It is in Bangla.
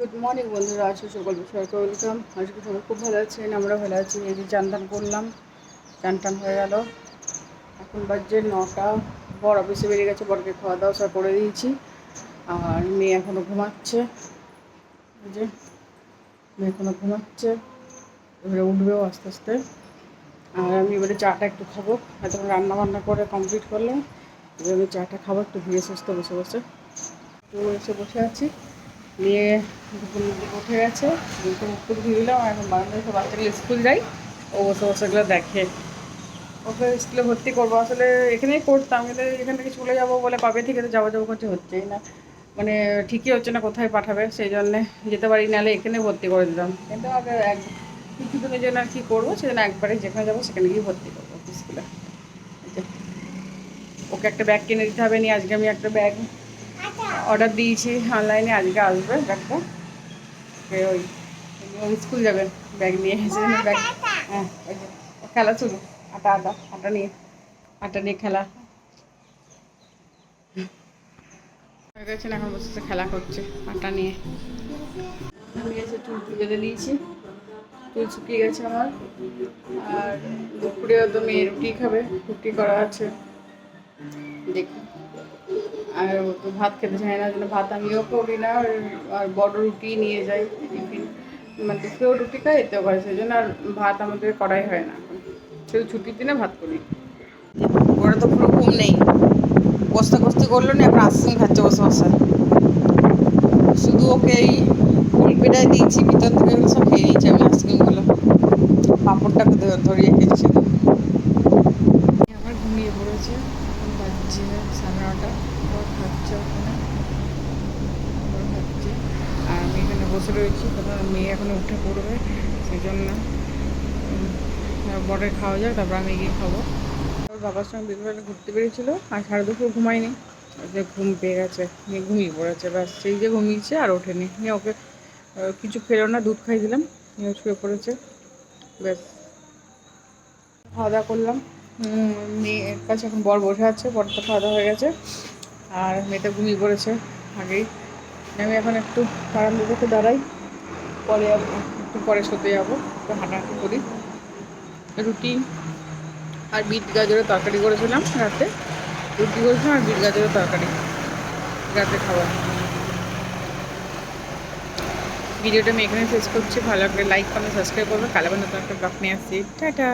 গুড মর্নিং বন্ধুরা। আছো সকল বিষয়কে ওয়েলকাম আজকে সবাই খুব ভালো আছেন আমরা ভালো আছি। এই যে চান করলাম। চান টান হয়ে গেল। এখন বাজছে নটা। বড় অফিসে বেরিয়ে গেছে বড়কে খাওয়া দাওয়া সব করে দিয়েছি। আর মেয়ে এখনও ঘুমাচ্ছে। যে মেয়ে এখনও ঘুমাচ্ছে। এবারে উঠবেও আস্তে আস্তে। আর আমি এবারে চাটা একটু খাব। এতক্ষণ রান্না বান্না করে কমপ্লিট করলাম। এবার আমি চাটা খাব, একটু ধীরে সুস্থে বসে বসে। একটু এসে বসে আছি। নিয়ে দুপুর উঠে গেছে। দুটো মুখ ধুয়ে দিলাম এখন বারান্দায় সব বাচ্চাগুলো স্কুল যাই, ও বসে বসে এগুলো দেখে। ওকে স্কুলে ভর্তি করব। আসলে এখানেই করতাম কিন্তু এখান থেকে চলে যাব বলে কবে থেকে তো যাব যাব করছে হচ্ছেই না। মানে ঠিকই হচ্ছে না কোথায় পাঠাবে, সেই জন্যে যেতে পারি নাহলে এখানে ভর্তি করে দিতাম। কিন্তু আগে এক কিছুদিনের জন্য আর কি করব সেজন্য একবারে যেখানে যাব সেখানে গিয়ে ভর্তি করব। স্কুলে। ওকে একটা ব্যাগ কিনে দিতে হবে, নিয়ে আজকে আমি একটা ব্যাগ অর্ডার দিয়েছি অনলাইনে আজকে আসবে ব্যাগটা ওই ওই স্কুল যাবে ব্যাগ নিয়ে এসে ব্যাগ হ্যাঁ খেলা শুরু। আটা আটা আটা নিয়ে আটা নিয়ে খেলা। হয়ে গেছে না, এখন বসে খেলা করছে আটা নিয়ে। আমি এসে চুল বেঁধে দিয়েছি চুল শুকিয়ে গেছে আমার। আর দুপুরেও তো মেয়ে রুটি খাবে রুটি করা আছে। দেখি। আর ও তো ভাত খেতে চায় না জন্য ভাত আমিও করি না আর বড় রুটি নিয়ে যাই টিফিন। মানে দুপুরেও রুটি খাই এতেও করে সেই জন্য আর ভাত আমাদের করাই হয় না। শুধু ছুটির দিনে ভাত করি। ওরা তো পুরো ঘুম নেই। কষ্ট কষ্ট করল না এখন আইসক্রিম খাচ্ছে বসে বসে। শুধু ওকে এই কুলপিটায় দিয়েছি ভিতর থেকে সব খেয়ে নিয়েছি আমি আইসক্রিমগুলো পাঁপড়টাকে ধরিয়ে খেয়েছি। আবার ঘুমিয়ে পড়েছে। এখন সাড়ে নটা আবার খাচ্ছে ওখানে। আবার খাচ্ছে আর আমি এখানে বসে রয়েছি, তারপর মেয়ে এখনও উঠে পড়বে সেই জন্য বড়ে খাওয়া যাক তারপর আমি গিয়ে খাব। বাবার সঙ্গে বিকেলবেলা ঘুরতে বেরিয়েছিল, আর সাড়ে দুপুর ঘুমায়নি। ওই যে ঘুম পেয়ে গেছে, নিয়ে ঘুমিয়ে পড়েছে, ব্যাস, সেই যে ঘুমিয়েছে আর ওঠেনি। নিয়ে ওকে কিছু খেলো না, দুধ খাই দিলাম, নিয়ে শুয়ে পড়েছে, ব্যাস। খাওয়া দাওয়া করলাম। মেয়ের কাছে এখন বর বসে আছে বর তো খাওয়া দাওয়া হয়ে গেছে। আর মেয়েটা ঘুমিয়ে পড়েছে আগেই। আমি এখন একটু বারান্দাতে একটু দাঁড়াই, পরে একটু পরে শুতে যাব, একটু হাঁটাহাঁটি করি। রুটি আর বিট গাজরের তরকারি করেছিলাম রাতে। রুটি করেছিলাম আর বিট গাজরের তরকারি রাতে খাবার ভিডিওটা আমি এখানে শেষ করছি। ভালো লাগলে লাইক কমেন্ট সাবস্ক্রাইব করবে। কালো নতুন একটা ব্লগ নিয়ে আসছি। টাটা!